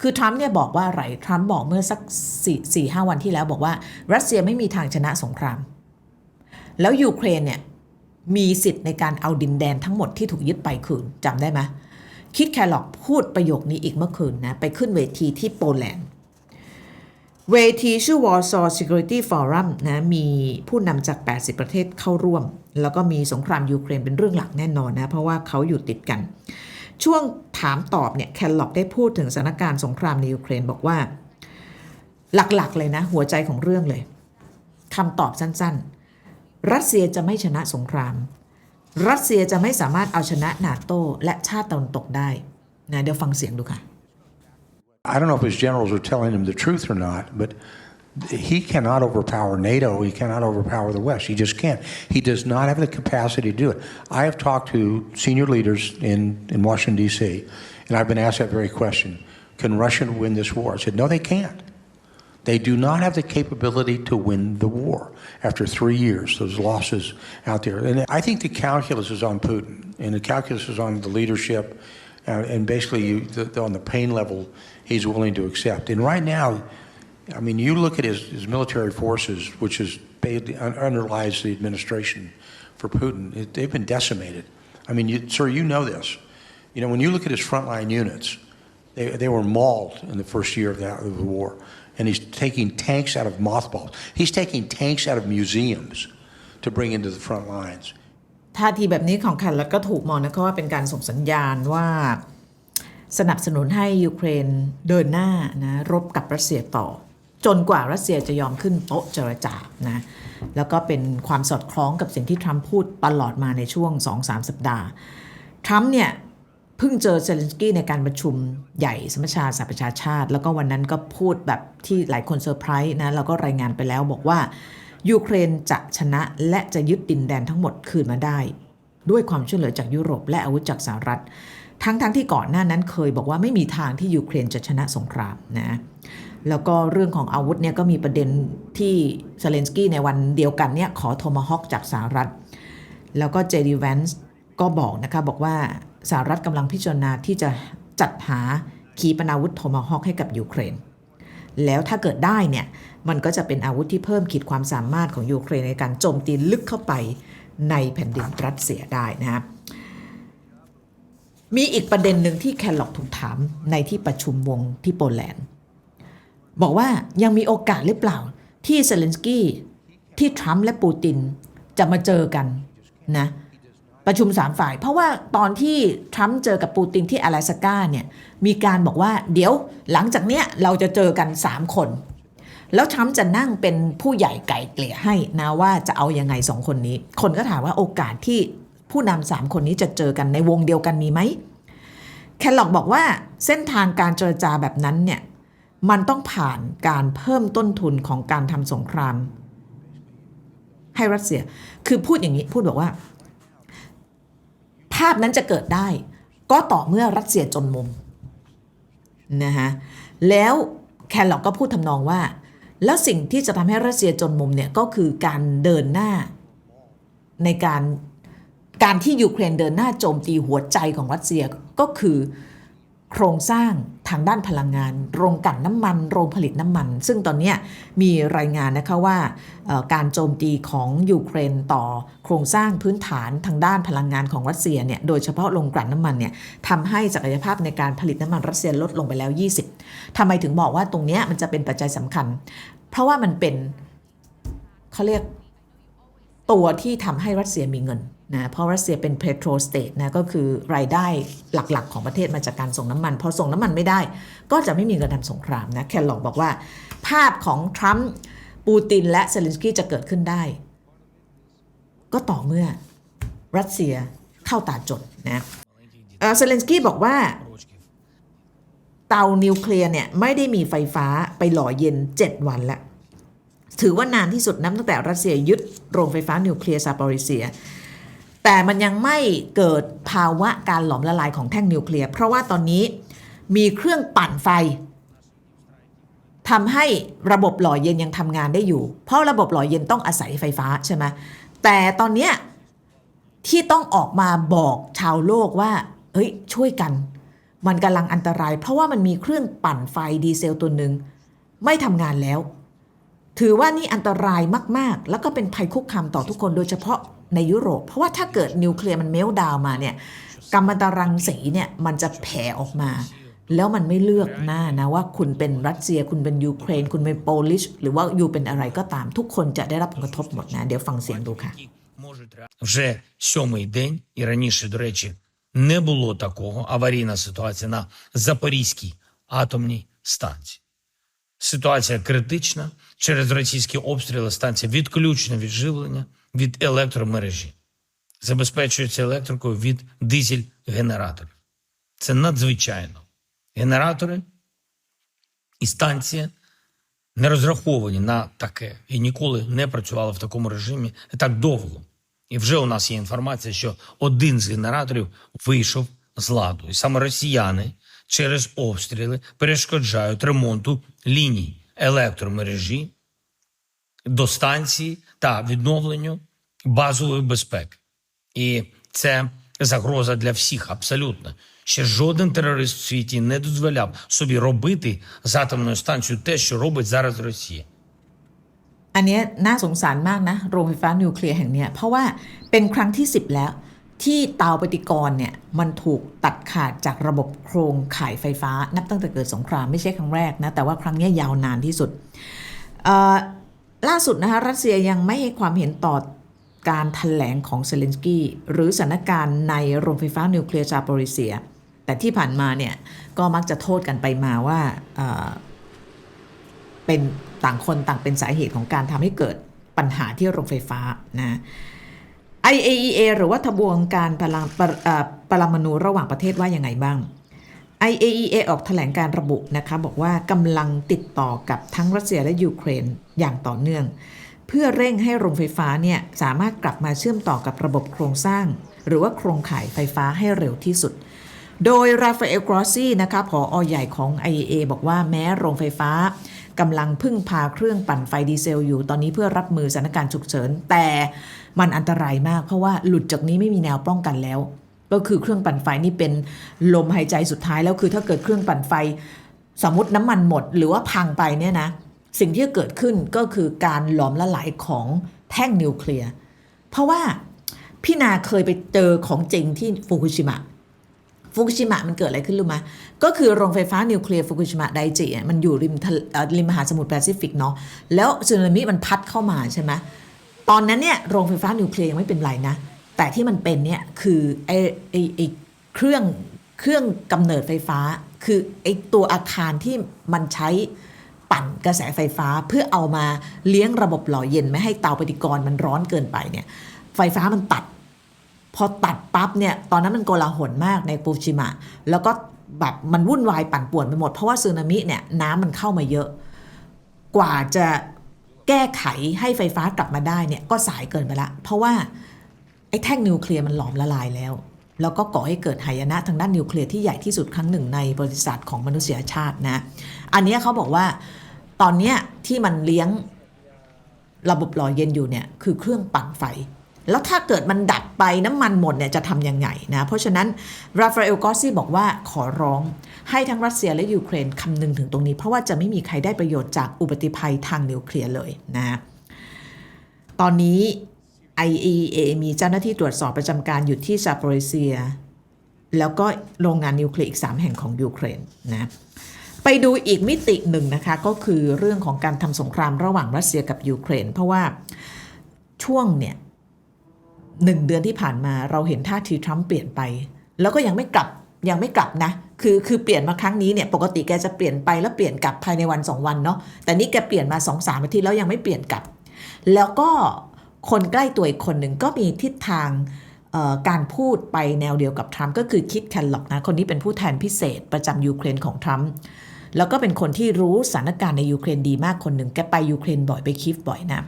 คือทรัมป์เนี่ยบอกว่าอะไรทรัมป์บอกเมื่อสักสี่สี่ห้าวันที่แล้วบอกว่า รัสเซียไม่มีทางชนะสงคราม แล้วยูเครนเนี่ยมีสิทธิ์ในการเอาดินแดนทั้งหมดที่ถูกยึดไปคืนจำได้ไหมคิดแคลอกพูดประโยคนี้อีกเมื่อคืนนะ ไปขึ้นเวทีที่โปแลนด์ เวทีชื่อ Warsaw Security Forum นะมีผู้นำจาก 80 ประเทศเข้าร่วม แล้วก็มีสงครามยูเครนเป็นเรื่องหลักแน่นอนนะ เพราะว่าเขาอยู่ติดกัน ช่วงถามตอบเนี่ยแคลล็อกได้พูดถึงสถานการณ์สงครามในยูเครนบอกว่า หลักๆเลยนะ หัวใจของเรื่องเลยคำตอบสั้นๆ รัสเซียจะไม่ชนะสงคราม รัสเซียจะไม่สามารถเอาชนะนาโตและชาติตะวันตกได้นะเดี๋ยวฟังเสียงดูค่ะ I don't know if his generals are telling him the truth or not, but he cannot overpower NATO. He cannot overpower the West. He just can't. He does not have the capacity to do it. I have talked to senior leaders in, in Washington, D.C., and I've been asked that very question Can Russia win this war? I said, No, they can't. They do not have the capability to win the war after three years, those losses out there. And I think the calculus is on Putin, and the calculus is on the leadership, uh, and basically you, the, on the pain level he's willing to accept. And right now, I mean, you look at his, his military forces, which is ba- un- underlies the administration for Putin, it, they've been decimated. I mean, you, sir, you know this. You know, when you look at his frontline units, they, they were mauled in the first year of, that, of the war. And he's taking tanks out of mothballs. He's taking tanks out of museums to bring into the front lines. ท่าทีแบบนี้ของแคลร์ก็ถูกมองนะคะว่าเป็นการส่งสัญญาณว่า สนับสนุนให้ยูเครนเดินหน้านะรบกับรัสเซียต่อ จนกว่ารัสเซียจะยอมขึ้นโต๊ะเจรจานะแล้วก็เป็นความสอดคล้องกับสิ่งที่ทรัมป์พูดตลอดมาในช่วง 2-3 สัปดาห์ทรัมป์เนี่ยเพิ่งเจอเซเลนสกี้ในการประชุมใหญ่สมัชชาสหประชาชาติ แล้วก็วันนั้นก็พูดแบบที่หลายคนเซอร์ไพรส์นะเราก็รายงานไปแล้วบอกว่า ยูเครนจะชนะและจะยึดดินแดนทั้งหมดคืนมาได้ ด้วยความช่วยเหลือจากยุโรป และอาวุธจากสหรัฐ ทั้งๆทที่ก่อนหน้านั้นเคยบอกว่าไม่มีทางที่ยูเครนจะชนะสงครามนะ แล้วก็เรื่องของอาวุธเนี่ยก็มีประเด็นที่เซเลนสกี้ในวันเดียวกันเนี่ยขอโทมาฮอคจากสหรัฐ แล้วก็เจดีแวนส์ก็บอกนะคะบอกว่าสหรัฐกำลังพิจารณาที่จะจัดหาขีปนาวุธโทมาฮอคให้กับยูเครน แล้วถ้าเกิดได้เนี่ยมันก็จะเป็นอาวุธที่เพิ่มขีดความสามารถของยูเครนในการโจมตีลึกเข้าไปในแผ่นดินรัสเซียได้นะครับมีอีกประเด็นหนึ่งที่แคลล็อกถูกถามในที่ประชุมวงที่โปแลนด์ บอกว่ายังมีโอกาสหรือเปล่า ที่เซเลนสกี้ที่ทรัมป์และปูตินจะมาเจอกันนะ ประชุมสามฝ่าย เพราะว่าตอนที่ทรัมป์เจอกับปูตินที่阿拉斯ก้าเนี่ยมีการบอกว่าเดี๋ยวหลังจากเนี้ยเราจะเจอกัน 3 คน แล้วทรัมป์จะนั่งเป็นผู้ใหญ่ไก่เกลี่ยให้นะว่าจะเอายังไงสองคนนี้ คนก็ถามว่าโอกาสที่ผู้นำสามคนนี้จะเจอกันในวงเดียวกันมีไหม แคลล็อกบอกว่าเส้นทางการเจรจาแบบนั้นเนี่ย มันต้องผ่านการเพิ่มต้นทุนของการทำสงคราม ให้รัสเซีย คือพูดอย่างนี้พูดบอกว่า ภาพนั้นจะเกิดได้ ก็ต่อเมื่อรัสเซียจนมุมนะฮะแล้วแคลล็อกก็พูดทำนองว่า แล้วสิ่งที่จะทำให้รัสเซียจนมุมเนี่ยก็คือการเดินหน้า ในการการที่ยูเครนเดินหน้าโจมตีหัวใจของรัสเซียก็คือ โครงสร้างทางด้านพลังงาน โรงกลั่นน้ำมัน โรงผลิตน้ำมัน ซึ่งตอนนี้มีรายงานนะคะว่าการโจมตีของยูเครนต่อโครงสร้างพื้นฐานทางด้านพลังงานของรัสเซียเนี่ยโดยเฉพาะโรงกลั่นน้ำมันเนี่ยทำให้ศักยภาพในการผลิตน้ำมันรัสเซียลดลงไปแล้ว 20ทำไมถึงบอกว่าตรงนี้มันจะเป็นปัจจัยสำคัญ เพราะว่ามันเป็นเขาเรียกตัวที่ทำให้รัสเซียมีเงิน นะเพราะรัสเซียเป็นเพโตรสเตทนะก็คือรายได้หลักๆ ของประเทศมาจากการส่งน้ำมัน พอส่งน้ำมันไม่ได้ ก็จะไม่มีเงินทำสงครามนะแคลล็อกบอกว่า ภาพของทรัมป์ปูตินและเซเลนสกี้จะเกิดขึ้นได้ ก็ต่อเมื่อรัสเซียเข้าตาจนนะเอ่อเซเลนสกี้บอกว่าเตานิวเคลียร์เนี่ยไม่ได้มีไฟฟ้าไปหล่อเย็น 7 วันแล้วถือว่านานที่สุดนับตั้งแต่รัสเซียยึดโรงไฟฟ้านิวเคลียร์ซาปอริเซีย แต่มันยังไม่เกิดภาวะการหลอมละลายของแท่งนิวเคลียร์เพราะว่าตอนนี้มีเครื่องปั่นไฟทำให้ระบบหล่อเย็นยังทำงานได้อยู่ เพราะระบบหล่อเย็นต้องอาศัยไฟฟ้าใช่ไหมแต่ตอนนี้ที่ต้องออกมาบอกชาวโลกว่าเฮ้ย ช่วยกัน มันกำลังอันตราย เพราะว่ามันมีเครื่องปั่นไฟดีเซลตัวหนึ่งไม่ทำงานแล้ว ถือว่านี่อันตรายมาก ๆ แล้วก็เป็นภัยคุกคามต่อทุกคนโดยเฉพาะในยุโรป เพราะว่าถ้าเกิดนิวเคลียร์มันเมลดาวน์มาเนี่ยกัมมันตรังสีเนี่ยมันจะแผ่ออกมา แล้วมันไม่เลือกหน้านะว่าคุณเป็นรัสเซีย คุณเป็นยูเครน คุณเป็นโปลิช หรือว่ายูเป็นอะไรก็ตาม ทุกคนจะได้รับผลกระทบหมดนะ เดี๋ยวฟังเสียงดูค่ะ можуть ре- вже сьомий день, і раніше, до речі, не було такого аварійна ситуація на Запорізькій атомній станції. Ситуація критична. Через російські обстріли станція відключена від живлення від електромережі. Забезпечується електрикою від дизель-генераторів. Це надзвичайно. Генератори і станція не розраховані на таке і ніколи не працювали в такому режимі так довго. І вже у нас є інформація, що один з генераторів вийшов з ладу. І саме росіяни через обстріли перешкоджають ремонту ліній електромережі до станції та відновленню базової безпеки. І це загроза для всіх абсолютно. Ще жоден терорист в світі не дозволяв собі робити з атомною станцією те, що робить зараз Росія. อันเนี้ยน่าสงสารมากนะ โรงไฟฟ้านิวเคลียร์แห่งเนี้ยเพราะว่าเป็นครั้งที่ 10 แล้ว ที่เตาปฏิกรณ์เนี่ยมันถูกตัดขาดจากระบบโครงข่ายไฟฟ้า นับตั้งแต่เกิดสงครามไม่ใช่ครั้งแรกนะแต่ว่าครั้งนี้ยาวนานที่สุดล่าสุดนะคะรัสเซียยังไม่ให้ความเห็นต่อการถแถลงของเซเลนสกี้หรือสถานการณ์ในโรงไฟฟ้านิวเคลียร์ซาโปริเซีย แต่ที่ผ่านมาเนี่ยก็มักจะโทษกันไปมาว่าเป็นต่างคนต่างเป็นสาเหตุของการทำให้เกิดปัญหาที่โรงไฟฟ้านะ IAEA หรือว่าทบวงการปรัปรเอ่อปรมาณูระหว่างประเทศว่ายังไงบ้าง IAEA ออกแถลงการระบุนะคะบอกว่ากำลังติดต่อกับทั้งรัสเซียและยูเครนอย่างต่อเนื่อง เพื่อเร่งให้โรงไฟฟ้าเนี่ยสามารถกลับมาเชื่อมต่อกับระบบโครงสร้าง หรือว่าโครงข่ายไฟฟ้าให้เร็วที่สุด โดยราฟาเอลกรอซี่นะคะผออใหญ่ของ IEA บอกว่าแม้โรงไฟฟ้ากำลังพึ่งพาเครื่องปั่นไฟดีเซลอยู่ตอนนี้เพื่อรับมือสถานการณ์ฉุกเฉิน แต่มันอันตรายมากเพราะว่าหลุดจากนี้ไม่มีแนวป้องกันแล้ว ก็คือเครื่องปั่นไฟนี่เป็นลมหายใจสุดท้ายแล้วคือถ้าเกิดเครื่องปั่นไฟ สมมติน้ำมันหมดหรือว่าพังไปเนี่ยนะสิ่งที่จะเกิดขึ้นก็คือการหลอมละลายของแท่งนิวเคลียร์เพราะว่าพี่นาเคยไปเจอของจริงที่ฟุกุชิมะ ฟุกุชิมะมันเกิดอะไรขึ้นรู้ไหมก็คือโรงไฟฟ้านิวเคลียร์ฟุกุชิมะไดจิอะมันอยู่ริมทะเลริมมหาสมุทรแปซิฟิกเนาะแล้วสึนามิมันพัดเข้ามาใช่ไหมตอนนั้นเนี่ยโรงไฟฟ้านิวเคลียร์ยังไม่เป็นไรนะ แต่ที่มันเป็นเนี่ยคือไอไอไอเครื่องเครื่องกำเนิดไฟฟ้า คือไอตัวอาคารที่มันใช้ปั่นกระแสไฟฟ้าเพื่อเอามาเลี้ยงระบบหล่อเย็นไม่ให้เตาปฏิกรณ์มันร้อนเกินไปเนี่ยไฟฟ้ามันตัด พอตัดปั๊บเนี่ยตอนนั้นมันโกลาหลมากในฟูจิมะ แล้วก็แบบมันวุ่นวายปั่นป่วนไปหมด เพราะว่าสึนามิเนี่ยน้ำมันเข้ามาเยอะ กว่าจะแก้ไขให้ไฟฟ้ากลับมาได้เนี่ยก็สายเกินไปละ เพราะว่าไอ้แท่งนิวเคลียร์มันหลอมละลายแล้ว แล้วก็ก่อให้เกิดหายนะทางด้านนิวเคลียร์ที่ใหญ่ที่สุดครั้งหนึ่งในบริษัทของมนุษยชาตินะ อันนี้เขาบอกว่าตอนเนี้ที่มันเลี้ยงระบบหล่อเย็นอยู่เนี่ยคือเครื่องปั่นไฟ แล้วถ้าเกิดมันดับไปน้ำมันหมดเนี่ยจะทำยังไงนะเพราะฉะนั้นราฟาเอลกอสซี่บอกว่าขอร้องให้ทั้งรัสเซียและยูเครนคำนึงถึงตรงนี้ เพราะว่าจะไม่มีใครได้ประโยชน์จากอุบัติภัยทางนิวเคลียร์เลยนะตอนนี้ IEA มีเจ้าหน้าที่ตรวจสอบประจำการอยู่ที่ซาโปริเซีย แล้วก็โรงงานนิวเคลียร์อีก 3 แห่งของยูเครนนะไปดูอีกมิติหนึ่งนะคะ ก็คือเรื่องของการทำสงครามระหว่างรัสเซียกับยูเครน เพราะว่าช่วงเนี่ย หนึ่งเดือนที่ผ่านมาเราเห็นท่าทีทรัมป์เปลี่ยนไป แล้วก็ยังไม่กลับยังไม่กลับนะ คือคือเปลี่ยนมาครั้งนี้เนี่ยปกติแกจะเปลี่ยนไปแล้วเปลี่ยนกลับภายในวันสองวันเนาะแต่นี่แกเปลี่ยนมาสองสามอาทิตย์แล้วยังไม่เปลี่ยนกลับ แล้วก็คนใกล้ตัวอีกคนหนึ่งก็มีทิศทางการพูดไปแนวเดียวกับทรัมป์ก็คือคิดแคนล็อกนะ คนนี้เป็นผู้แทนพิเศษประจำยูเครนของทรัมป์แล้วก็เป็นคนที่รู้สถานการณ์ในยูเครนดีมากคนหนึ่งแกไปยูเครนบ่อยไปคีฟบ่อยนะ